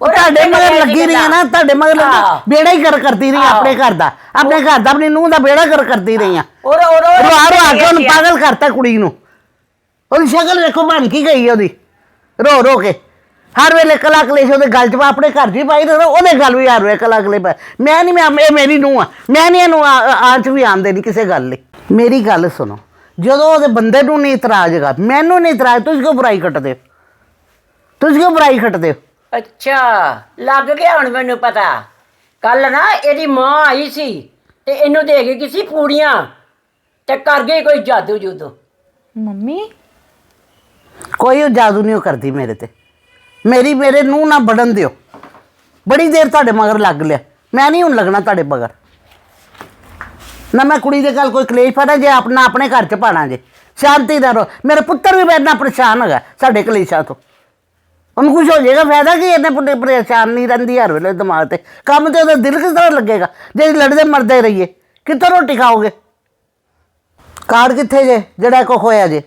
ਉਹ ਤੁਹਾਡੇ ਮਗਰ ਲੱਗੀ ਰਹੀ ਹੈ ਨਾ ਤੁਹਾਡੇ ਮਗਰ। ਲੱਗੀ। ਬੇੜਾ ਹੀ ਕਰ ਕਰਦੀ ਰਹੀ। ਆਪਣੇ ਘਰ ਦਾ। ਆਪਣੇ ਘਰ ਦਾ ਆਪਣੀ ਨੂੰਹ ਦਾ ਬੇੜਾ ਕਰ ਕਰਦੀ ਰਹੀ ਆ। ਔਰ ਔਰ ਰਵਾ ਰਵਾ ਕੇ ਉਹਨੂੰ ਪਾਗਲ ਕਰਤਾ ਕੁੜੀ ਨੂੰ। ਉਹਦੀ ਸ਼ਕਲ ਵੇਖੋ ਬਣ ਕੀ ਗਈ ਉਹਦੀ। ਰੋ ਰੋ ਕੇ। ਹਰ ਵੇਲੇ ਕਲਾ ਕਲੇਸ਼ ਉਹਦੇ ਗਲ 'ਚ ਆਪਣੇ ਘਰ 'ਚ ਹੀ ਪਾਈ ਉਹਦੇ ਗਲ ਵੀ ਹਰ ਵੇਲੇ ਕਲਾ ਕਲੇ ਮੈਂ ਨਹੀਂ ਮੈਂ ਇਹ ਮੇਰੀ ਨੂੰਹ ਆ। ਮੈਂ ਨਹੀਂ ਇਹਨੂੰ ਆਂਚ ਵੀ ਆਂਦੇ ਨਹੀਂ ਕਿਸੇ ਗੱਲ ਲਈ। ਮੇਰੀ ਗੱਲ ਸੁਣੋ। ਜਦੋਂ ਉਹਦੇ ਬੰਦੇ ਨੂੰ ਨਹੀਂ ਇਤਰਾਜ਼ ਹੈਗਾ ਮੈਨੂੰ ਨਹੀਂ ਇਤਰਾਜ਼ ਤੁਸੀਂ ਕਿਉਂ ਬੁਰਾਈ ਕੱਟਦੇ ਹੋ? ਤੁਸੀਂ ਕਿਉਂ ਬੁਰਾਈ ਕੱਟਦੇ ਹੋ? ਅੱਛਾ ਲੱਗ ਗਿਆ ਹੁਣ ਮੈਨੂੰ ਪਤਾ। ਕੱਲ ਨਾ ਇਹਦੀ ਮਾਂ ਆਈ ਸੀ ਤੇ ਇਹਨੂੰ ਦੇ ਗਈ ਕਿਸੇ ਪੂੜੀਆਂ ਤੇ ਕਰ ਗਈ ਕੋਈ ਜਾਦੂ ਜੂਦੂ। ਮੰਮੀ? ਕੋਈ ਉਹ ਜਾਦੂ ਨਹੀਂ ਉਹ ਕਰਦੀ ਮੇਰੇ ਤੇ। ਮੇਰੀ ਮੇਰੇ ਨੂੰ ਨਾ ਬੜਨ ਦਿਓ। ਬੜੀ ਦੇਰ ਤੁਹਾਡੇ ਮਗਰ ਲੱਗ ਲਿਆ। ਮੈਂ ਨਹੀਂ ਹੁਣ ਲੱਗਣਾ ਤੁਹਾਡੇ ਮਗਰ। ਨਾ ਮੈਂ ਕੁੜੀ ਦੇ ਗੱਲ ਕੋਈ ਕਲੇਸ਼ ਪਾਣਾ ਜੇ ਆਪਣਾ ਆਪਣੇ ਘਰ ਚ ਪਾਣਾ ਜੇ। ਸ਼ਾਂਤੀ ਨਾਲ ਰਹੋ। ਮੇਰੇ ਪੁੱਤਰ ਵੀ ਮੇਰੇ ਨਾਲ ਪਰੇਸ਼ਾਨ ਹੈਗਾ ਸਾਡੇ ਕਲੇਸ਼ਾਂ ਤੋਂ। ਉਹਨੂੰ ਕੁਝ ਹੋ ਜਾਏਗਾ ਫਾਇਦਾ ਕੀ ਇਹਨੇ ਪੁੱਤੇ ਪਰੇਸ਼ਾਨ ਨਹੀਂ ਰਹਿੰਦੀ ਹਰ ਵੇਲੇ ਦਿਮਾਗ ਤੇ। ਕੰਮ ਤੇ ਉਹਦਾ ਦਿਲ ਕਿਸ ਤਰ੍ਹਾਂ ਲੱਗੇਗਾ? ਜੇ ਲੜਦੇ ਮਰਦੇ ਰਹੀਏ ਕਿੱਥੋਂ ਰੋਟੀ ਖਾਓਗੇ? ਕਾਰਡ ਕਿੱਥੇ ਜੇ ਜਿਹੜਾ ਕੋ ਹੋਇਆ ਜੇ?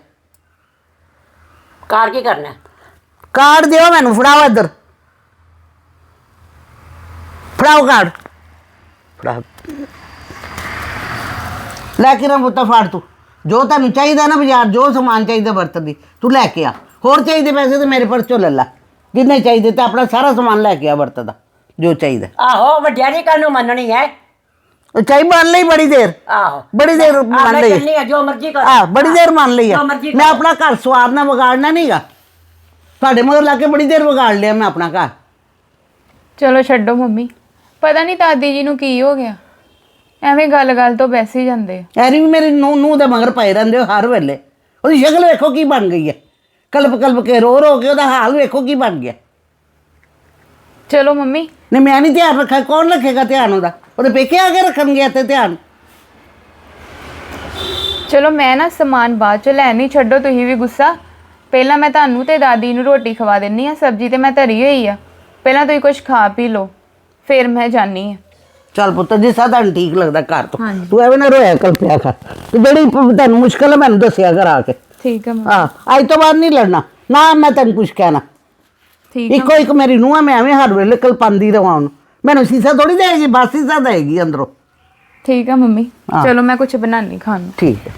ਕਾਰ ਕੀ ਕਰਨਾ? ਕਾਰਡ ਦਿਓ ਮੈਨੂੰ ਫੜਾਓ ਇੱਧਰ। ਫੜਾਓ ਕਾਰਡ। ਫੜਾ ਲੈ ਕੇ ਨਾ ਬੁੱਤਾ ਫਾੜ ਤੂੰ। ਜੋ ਤੈਨੂੰ ਚਾਹੀਦਾ ਨਾ ਬਾਜ਼ਾਰ ਜੋ ਸਮਾਨ ਚਾਹੀਦਾ ਵਰਤਨ ਦੀ ਤੂੰ ਲੈ ਕੇ ਆ। ਹੋਰ ਚਾਹੀਦੇ ਪੈਸੇ ਤੇ ਮੇਰੇ ਪਰਸ ਚੋਂ ਲੈ ਲੈ। ਜਿੰਨੇ ਚਾਹੀਦੇ ਤੇ ਆਪਣਾ ਸਾਰਾ ਸਮਾਨ ਲੈ ਕੇ ਆ ਵਰਤ ਦਾ ਜੋ ਚਾਹੀਦਾ। ਆਹੋ ਵੱਡਿਆਂ ਦੀ ਕਾਨੂੰ ਮੰਨਣੀ ਹੈ? ਉਹ ਚਾਹੀ ਮੰਨ ਲਈ ਬੜੀ ਦੇਰ। ਆਹੋ। ਬੜੀ ਦੇਰ ਮੰਨ ਮੈਂ ਲਈ। ਆ ਜੋ ਮਰਜ਼ੀ ਕਰ। ਆ ਬੜੀ ਦੇਰ ਮੰਨ ਲਈ ਆ। ਜੋ ਮਰਜ਼ੀ ਮੈਂ ਕਰੋ। ਆਪਣਾ ਘਰ ਸਵਾਰਨਾ ਵਿਗਾੜਨਾ ਨਹੀਂਗਾ ਤੁਹਾਡੇ ਮਗਰ ਲਾ ਕੇ ਬੜੀ ਦੇਰ ਵਿਗਾੜ ਲਿਆ ਮੈਂ ਆਪਣਾ ਘਰ। ਚਲੋ ਛੱਡੋ ਮੰਮੀ। ਪਤਾ ਨਹੀਂ ਦਾਦੀ ਜੀ ਨੂੰ ਕੀ ਹੋ ਗਿਆ। ਐਵੇਂ ਗੱਲ-ਗੱਲ ਤੋਂ ਬੈਸ ਹੀ ਜਾਂਦੇ ਆ। ਐਰੀ ਵੀ ਮੇਰੀ ਨੂੰ ਨੂੰ ਦੇ ਮਗਰ ਪਏ ਰਹਿੰਦੇ ਹੋ ਹਰ ਵੇਲੇ। ਉਹਦੀ ਸ਼ਕਲ ਵੇਖੋ ਕੀ ਬਣ ਗਈ ਹੈ। ਕਲਪ ਕਲਪ ਕੇ ਰੋ ਰੋ ਕੇ ਉਹਦਾ ਹਾਲ ਵੇਖੋ ਕੀ ਬਣ ਗਿਆ। ਚਲੋ ਮੰਮੀ। ਨਹੀਂ ਮੈਂ ਨਹੀਂ ਧਿਆਨ ਰੱਖਿਆ ਕੌਣ ਰੱਖੇਗਾ ਧਿਆਨ ਉਹਦਾ? ਉਹਦੇ ਪੇਕੇ ਆ ਕੇ ਰੱਖਣਗੇ ਇੱਥੇ ਧਿਆਨ? ਚਲੋ ਮੈਂ ਨਾ ਸਮਾਨ ਬਾਅਦ ਚ ਲੈਣੀ ਛੱਡੋ ਤੁਸੀਂ ਵੀ ਗੁੱਸਾ। ਪਹਿਲਾਂ ਮੈਂ ਤੁਹਾਨੂੰ ਤੇ ਦਾਦੀ ਨੂੰ ਰੋਟੀ ਖਵਾ ਦਿੰਨੀ ਆ ਸਬਜ਼ੀ ਤੇ ਮੈਂ ਧਰੀ ਹੋਈ ਆ। ਪਹਿਲਾਂ ਤੁਸੀਂ ਕੁਝ ਖਾ ਪੀ ਲਓ ਫਿਰ ਮੈਂ ਜਾਨੀ ਆ। ਚੱਲ ਪੁੱਤਰ ਜੀ ਸਾ ਤੁਹਾਨੂੰ ਠੀਕ ਲੱਗਦਾ ਘਰ ਤੋਂ। ਤੂੰ ਐਵੇਂ ਨਾ ਰੋਇਆ ਕਲਪਿਆ ਕਰ। ਤੇ ਜਿਹੜੀ ਤੈਨੂੰ ਮੁਸ਼ਕਲ ਹੈ ਮੈਨੂੰ ਦੱਸਿਆ ਕਰ ਆ ਕੇ। ਠੀਕ ਆ ਮੰਮੀ। ਹਾਂ ਅੱਜ ਤੋਂ ਬਾਅਦ ਨਹੀਂ ਲੜਨਾ। ਨਾ ਮੈਂ ਤੈਨੂੰ ਕੁਝ ਕਹਿਣਾ। ਠੀਕ ਆ ਇੱਕੋ ਇੱਕ ਮੇਰੀ ਨੂੰਹ ਮੈਂ ਐਵੇਂ ਹਰ ਵੇਲੇ ਕਲਪਾਂਦੀ ਰਵਾਂ ਉਹਨੂੰ। ਮੈਨੂੰ ਸੀਸਾ ਥੋੜੀ ਦੇਗੀ ਬਸ ਸੀਸਾ ਦੇਗੀ ਅੰਦਰੋਂ। ਠੀਕ ਆ ਮੰਮੀ। ਹਾਂ। ਚਲੋ ਮੈਂ ਕੁਝ ਬਣਾਣੀ ਖਾਣ ਨੂੰ। ਠੀਕ ਹੈ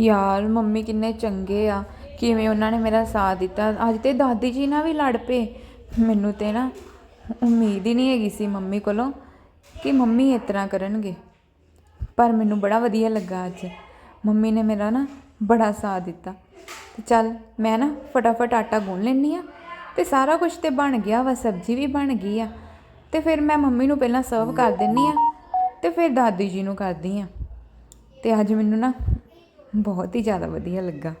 ਯਾਰ ਮੰਮੀ ਕਿੰਨੇ ਚੰਗੇ ਆ। ਕਿਵੇਂ ਉਹਨਾਂ ਨੇ ਮੇਰਾ ਸਾਥ ਦਿੱਤਾ। ਅੱਜ ਤੇ ਦਾਦੀ ਜੀ ਨਾਲ ਵੀ ਲੜ ਪਏ। ਮੈਨੂੰ ਤੇ ਨਾ ਉਮੀਦ ਹੀ ਨਹੀਂ ਹੈਗੀ ਸੀ ਮੰਮੀ ਕੋਲੋਂ ਕਿ ਮੰਮੀ ਇਸ ਤਰ੍ਹਾਂ ਕਰਨਗੇ। ਪਰ ਮੈਨੂੰ ਬੜਾ ਵਧੀਆ ਲੱਗਾ ਅੱਜ। ਮੰਮੀ ਨੇ ਮੇਰਾ ਨਾ ਬੜਾ ਸਾਥ ਦਿੱਤਾ। ਤੇ ਚੱਲ ਮੈਂ ਨਾ ਫਟਾਫਟ ਆਟਾ ਗੁੰਨ ਲੈਂਦੀ ਹਾਂ ਅਤੇ ਸਾਰਾ ਕੁਝ ਤਾਂ ਬਣ ਗਿਆ ਵਾ, ਸਬਜ਼ੀ ਵੀ ਬਣ ਗਈ ਆ। ਅਤੇ ਫਿਰ ਮੈਂ ਮੰਮੀ ਨੂੰ ਪਹਿਲਾਂ ਸਰਵ ਕਰ ਦਿੰਦੀ ਹਾਂ ਅਤੇ ਫਿਰ ਦਾਦੀ ਜੀ ਨੂੰ ਕਰਦੀ ਹਾਂ। ਅਤੇ ਅੱਜ ਮੈਨੂੰ ਨਾ ਬਹੁਤ ਹੀ ਜ਼ਿਆਦਾ ਵਧੀਆ ਲੱਗਾ।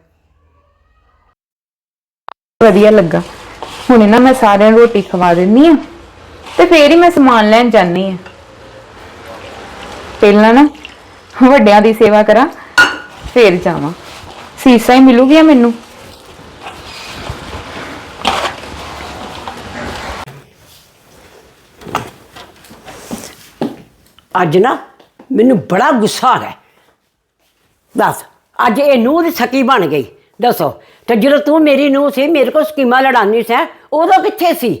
ਵਧੀਆ ਲੱਗਾ। ਹੁਣੇ ਨਾ ਮੈਂ ਸਾਰਿਆਂ ਨੂੰ ਰੋਟੀ ਖਵਾ ਦਿੰਨੀ ਆ ਤੇ ਫੇਰ ਹੀ ਮੈਂ ਸਮਾਨ ਲੈਣ ਜਾਨੀ ਆ ਪਹਿਲਾਂ ਨਾ ਵੱਡਿਆਂ ਦੀ ਸੇਵਾ ਕਰਾਂ, ਫੇਰ ਜਾਵਾਂ। ਸੀਸਾ ਹੀ ਮਿਲੂਗੀਆਂ ਮੈਨੂੰ। ਅੱਜ ਨਾ ਮੈਨੂੰ ਬੜਾ ਗੁੱਸਾ ਆ ਰਿਹਾ। ਦੱਸ, ਅੱਜ ਇਹ ਨੂੰਹ ਦੀ ਸਕੀ ਬਣ ਗਈ। ਦੱਸੋ, ਤੇ ਜਦੋਂ ਤੂੰ ਮੇਰੀ ਨੂੰਹ ਸੀ, ਮੇਰੇ ਕੋਲ ਸਕੀਮਾਂ ਲੜਾਉਣੀ ਸੀ, ਉਦੋਂ ਕਿੱਥੇ ਸੀ?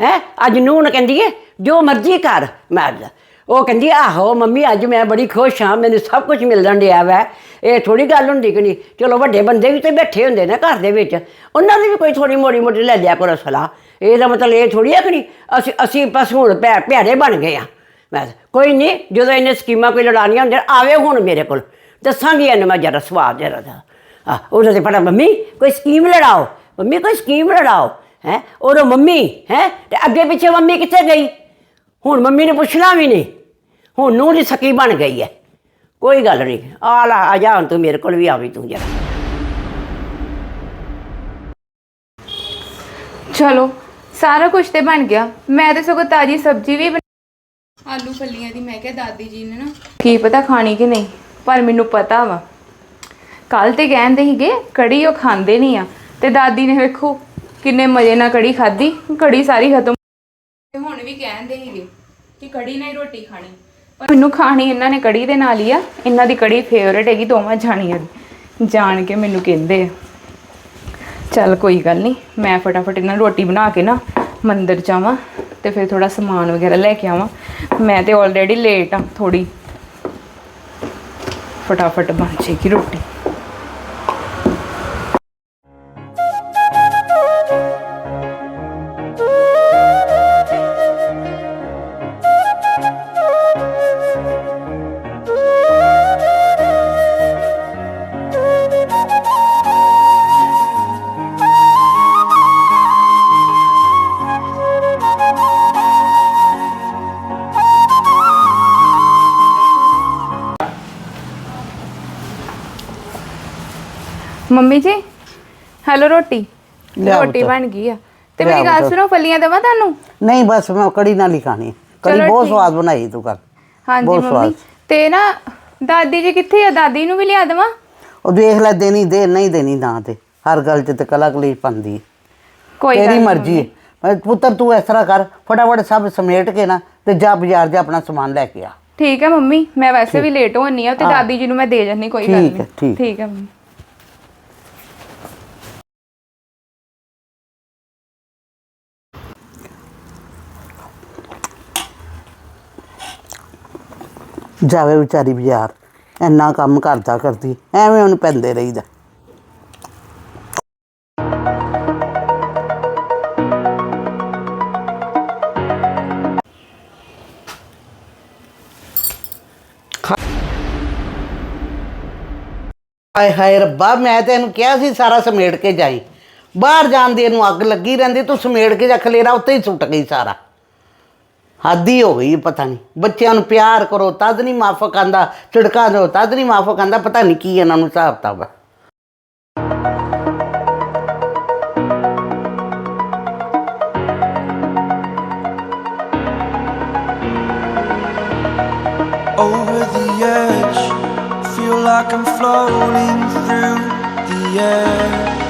ਹੈ? ਅੱਜ ਨੂੰਹ ਨੇ ਕਹਿੰਦੀ ਹੈ ਜੋ ਮਰਜ਼ੀ ਕਰ, ਮੈਂ ਅੱਜ ਉਹ ਕਹਿੰਦੀ, ਆਹੋ, ਮੰਮੀ, ਅੱਜ ਮੈਂ ਬੜੀ ਖੁਸ਼ ਹਾਂ, ਮੈਨੂੰ ਸਭ ਕੁਝ ਮਿਲਣ ਡਿਆ ਵੈ। ਇਹ ਥੋੜੀ ਗੱਲ ਹੁੰਦੀ ਕਿ ਨਹੀਂ? ਚਲੋ, ਵੱਡੇ ਬੰਦੇ ਵੀ ਤੇ ਬੈਠੇ ਹੁੰਦੇ ਨੇ ਘਰ ਦੇ ਵਿੱਚ। ਉਹਨਾਂ ਦੀ ਵੀ ਕੋਈ ਥੋੜੀ ਮੋੜੀ ਮੋਟੀ ਲੈ ਲਿਆ ਕਰੋ ਸਲਾਹ। ਇਹਦਾ ਮਤਲਬ ਇਹ ਥੋੜੀ ਹੈ ਕਿ ਨਹੀਂ? ਅਸੀਂ ਅਸੀਂ ਬਸ ਹੁਣ ਭੈ ਭੈੜੇ ਬਣ ਗਏ ਆ ਮੈਂ ਕੋਈ ਨਹੀਂ, ਜਦੋਂ ਇਹਨੇ ਸਕੀਮਾਂ ਕੋਈ ਲੜਾਉਣੀਆਂ ਹੁੰਦੀਆਂ, ਆਵੇ ਹੁਣ ਮੇਰੇ ਕੋਲ। ਦੱਸਾਂਗੀ ਇਹਨੂੰ ਮੈਂ ਜਰਾ ਸਵਾਦ ਜਰਾ ਦਾ। ਆ ਉਹਦੇ ਤੇ ਪੜਾ ਮੰਮੀ, ਕੋਈ ਸਕੀਮ ਲੜਾਓ। ਮੰਮੀ, ਕੋਈ ਸਕੀਮ ਲੜਾਓ, ਹੈ? ਉਹ ਮੰਮੀ, ਹੈ? ਤੇ ਅੱਗੇ ਪਿੱਛੇ ਮੰਮੀ ਕਿੱਥੇ ਗਈ? ਹੁਣ ਮੰਮੀ ਨੇ ਪੁੱਛਣਾ ਵੀ ਨਹੀਂ। ਹੁਣ ਨੂੰ ਦੀ ਸਕੀ ਬਣ ਗਈ ਹੈ ਕੋਈ ਗੱਲ ਨਹੀਂ ਆ ਲਾ ਆ ਜਾ ਹੁਣ ਤੂੰ ਮੇਰੇ ਕੋਲ ਵੀ ਆਵੀ ਤੂੰ ਜਰਾ। ਚਲੋ ਸਾਰਾ ਕੁਝ ਤੇ ਬਣ ਗਿਆ। ਮੈਂ ਤੇ ਸਗੋਂ ਤਾਜੀ ਸਬਜ਼ੀ ਵੀ ਬਣਾ- ਆਲੂ ਫਲੀਆਂ ਦੀ ਮੈਂ ਕਿਹਾ ਦਾਦੀ ਜੀ ਨੇ ਨਾ। ਕੀ ਪਤਾ ਖਾਣੀ ਕਿ ਨਹੀਂ ਪਰ ਮੈਨੂੰ ਪਤਾ ਵਾ। ਕੱਲ ਤੇ ਕਹਿੰਦੇ ਸੀਗੇ ਕੜੀ ਉਹ ਖਾਂਦੇ ਨਹੀਂ ਆ। ਤੇ ਦਾਦੀ ਨੇ ਵੇਖੋ ਕਿੰਨੇ ਮਜ਼ੇ ਨਾਲ ਕੜੀ ਖਾਧੀ। ਕੜੀ ਸਾਰੀ ਖਤਮ ਵੀ ਕਹਿੰਦੇ ਸੀਗੇ ਕਿ ਕੜੀ ਨਾਲ ਹੀ ਰੋਟੀ ਖਾਣੀ। ਪਰ ਮੈਨੂੰ ਖਾਣੀ ਇਹਨਾਂ ਨੇ ਕੜੀ ਦੇ ਨਾਲ ਹੀ ਆ, ਇਹਨਾਂ ਦੀ ਕੜੀ ਫੇਵਰੇਟ ਹੈਗੀ ਦੋਵਾਂ ਜਾਣੀਆਂ ਦੀ। ਜਾਣ ਕੇ ਮੈਨੂੰ ਕਹਿੰਦੇ ਆ, ਚੱਲ ਕੋਈ ਗੱਲ ਨਹੀਂ, ਮੈਂ ਫਟਾਫਟ ਇਹਨਾਂ ਨੂੰ ਰੋਟੀ ਬਣਾ ਕੇ ਨਾ ਮੰਦਿਰ ਜਾਵਾਂ ਤੇ ਫਿਰ ਥੋੜਾ ਸਮਾਨ ਵਗੈਰਾ ਲੈ ਕੇ ਆਵਾਂ। ਮੈਂ ਤੇ ਆਲਰੇਡੀ ਲੇਟ ਆ ਥੋੜੀ ਫਟਾਫਟ ਬਣ ਜਾਏਗੀ ਰੋਟੀ। ਮੰਮੀ ਜੀ? ਹੈਲੋ ਰੋਟੀ? ਲਿਆਓ ਰੋਟੀ ਤਾਂ। ਬਣ ਗਈ ਆ। ਤੇ ਮੇਰੀ ਲਿਆਓ ਗੱਲ ਤਾਂ। ਸੁਣੋ ਫਲੀਆਂ ਦੇਵਾਂ ਤੁਹਾਨੂੰ? ਨਹੀਂ ਬਸ ਮੈਂ ਕੜੀ ਨਾਲ ਹੀ ਖਾਣੀ। ਹੈ ਕੜੀ ਚਲੋ ਬਹੁਤ ਠੀਕ। ਸਵਾਦ ਬਣਾਈ ਤੂੰ ਕਰ ਹਾਂਜੀ ਬਹੁਤ ਮੰਮੀ। ਸਵਾਦ। ਤੇ ਨਾ ਦਾਦੀ ਜੀ ਕਿੱਥੇ ਆ? ਦਾਦੀ ਨੂੰ ਵੀ ਲਿਆ ਦੇਵਾਂ? ਉਹ ਦੇਖ ਲੈ ਦੇਣੀ ਦੇ ਨਹੀਂ ਦੇਣੀ ਨਾ ਤੇ ਹਰ ਗੱਲ 'ਚ ਤੇ ਕਲਾ ਕਲੀ ਪੰਦੀ ਕੋਈ ਗੱਲ ਤੇਰੀ ਮਰਜ਼ੀ ਹੈ ਮੈਂ ਪੁੱਤਰ ਤੂੰ ਇਸ ਤਰ੍ਹਾਂ ਕਰ। ਫਟਾਫਟ ਸਭ ਸਮੇਟ ਕੇ ਨਾ ਤੇ ਜਾ ਬਾਜ਼ਾਰ ਜਾ ਆਪਣਾ ਸਮਾਨ ਲੈ ਕੇ ਆ। ਠੀਕ ਹੈ ਮੰਮੀ ਮੈਂ ਵੈਸੇ ਵੀ ਲੇਟ ਹੋਣੀ ਆ ਤੇ ਹਾਂ। ਦਾਦੀ ਜੀ ਨੂੰ ਮੈਂ ਦੇ ਜਾਨੀ ਕੋਈ ਗੱਲ ਠੀਕ ਨਹੀਂ। ਹੈ, ਠੀਕ। ਠੀਕ ਹੈ ਮੰਮੀ। ਜਾਵੇ ਵਿਚਾਰੀ ਬਾਜ਼ਾਰ। ਇੰਨਾ ਕੰਮ ਕਰਦਾ ਕਰਦੀ, ਐਵੇਂ ਉਹਨੂੰ ਪੈਂਦੇ ਰਹੀਦਾ। ਹਾਏ ਹਾਏ ਰੱਬਾ, ਮੈਂ ਤਾਂ ਇਹਨੂੰ ਕਿਹਾ ਸੀ ਸਾਰਾ ਸਮੇਟ ਕੇ ਜਾਈ। ਬਾਹਰ ਜਾਣ ਦੀ ਇਹਨੂੰ ਅੱਗ ਲੱਗੀ ਰਹਿੰਦੀ, ਤੂੰ ਸਮੇਟ ਕੇ ਜਾ, ਖਲੇਰਾ ਉੱਤੇ ਹੀ ਸੁੱਟ ਗਈ ਸਾਰਾ। ਹਾਦੀ ਹੋ ਗਈ ਪਤਾ ਨਹੀਂ ਬੱਚਿਆਂ ਨੂੰ ਪਿਆਰ ਕਰੋ, ਤਦ ਨਹੀਂ ਮਾਫਕ ਆਂਦਾ, ਝਿੜਕਾ ਦਿਓ, ਤਦ ਨਹੀਂ ਮਾਫਕ ਆਂਦਾ, ਪਤਾ ਨਹੀਂ ਕੀ ਇਹਨਾਂ ਨੂੰ ਹਿਸਾਬ ਕਿਤਾਬ over the edge. Feel like I'm floating through the air.